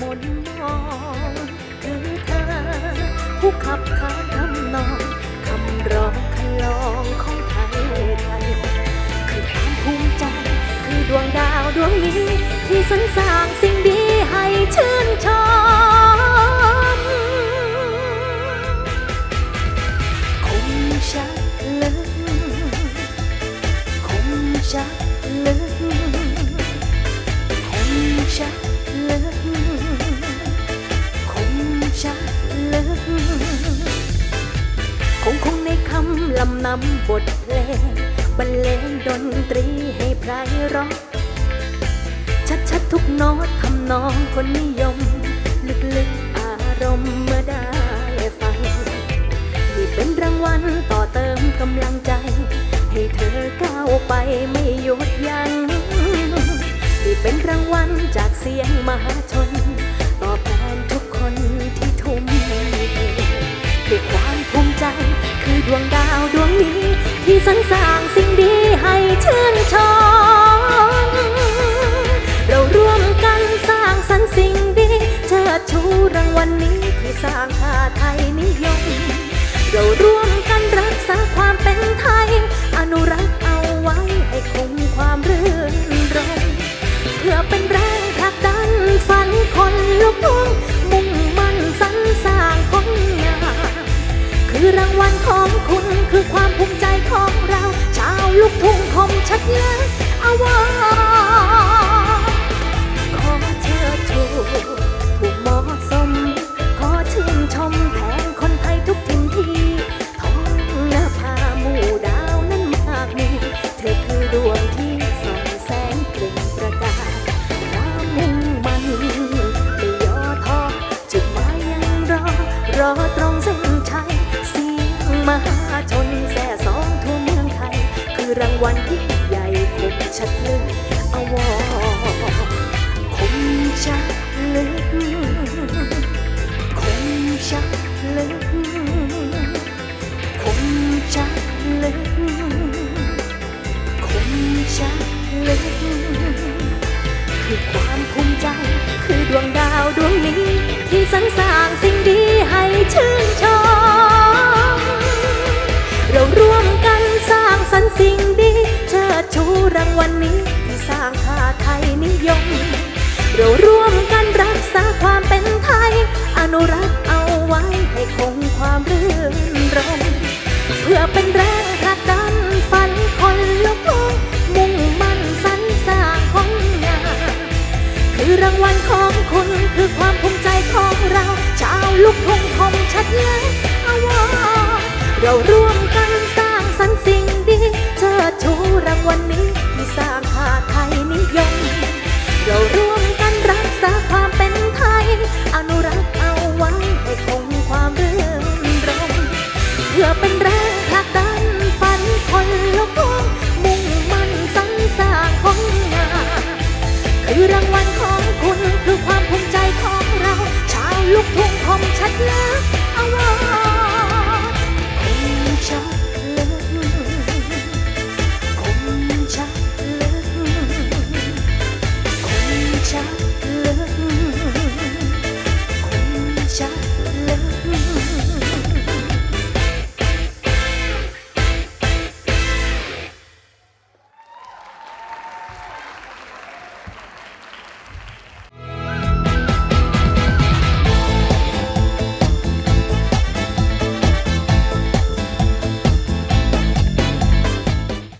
มนมองคือเธอ ผู้ขับขานทำนองคำร้องคลองของไทยไทยคือความภูมิใจ คือดวงดาวดวงนี้ ที่สรรสร้างสิ่งดีให้ชื่นชมคมชัดลึกคมชัดลึก คงคงในคำลำนำบทเพลงบรรเลงดนตรีให้ไพเราะชัดชัดทุกโน้ตทำนองคนนิยม ลึกๆอารมณ์เมื่อได้ฟังนี่เป็นรางวัลต่อเติมกำลังใจ ให้เธอก้าวไปไม่หยุดยัง้งนี่เป็นรางวัลจากเสียงมหาชน ดวงดาวดวงนี้ ที่สรรสร้างสิ่งดีให้ชื่นชมเราร่วมกันสร้างสรรค์สิ่งดีเชิดชูรางวัลนี้ที่สร้างชาไทยนิยม เราร่วมกันรักษา มชัดเละอาวา วัลที่งใหญ่คมชัดลึกอวอคมชัดลึกคมชัดลึกคมชัดลึกคมชัดลึกคือความภูมิใจ คือดวงดาวดวงนี้ ที่สรรสร้างสิ่งดีให้ชื่นชม นุรักษ์เอาไว้ให้คงความรื่นรมเพื่อเป็นแรงผลักดันฝันคนลุกทุ่งมุ่งมั่นสรรสร้างผลงานคือรางวัลของคุณคือความภูมิใจของเรา ชาวลูกทุ่งคมชัดและอาวาเราร่วมกันสร้างสรรค์สิ่งดีเชิดชูรางวัลนี้ที่สร้าง คือรางวัลของคุณคือความภูมิใจของเรา ชาวลูกทุ่งคมชัดเละอาว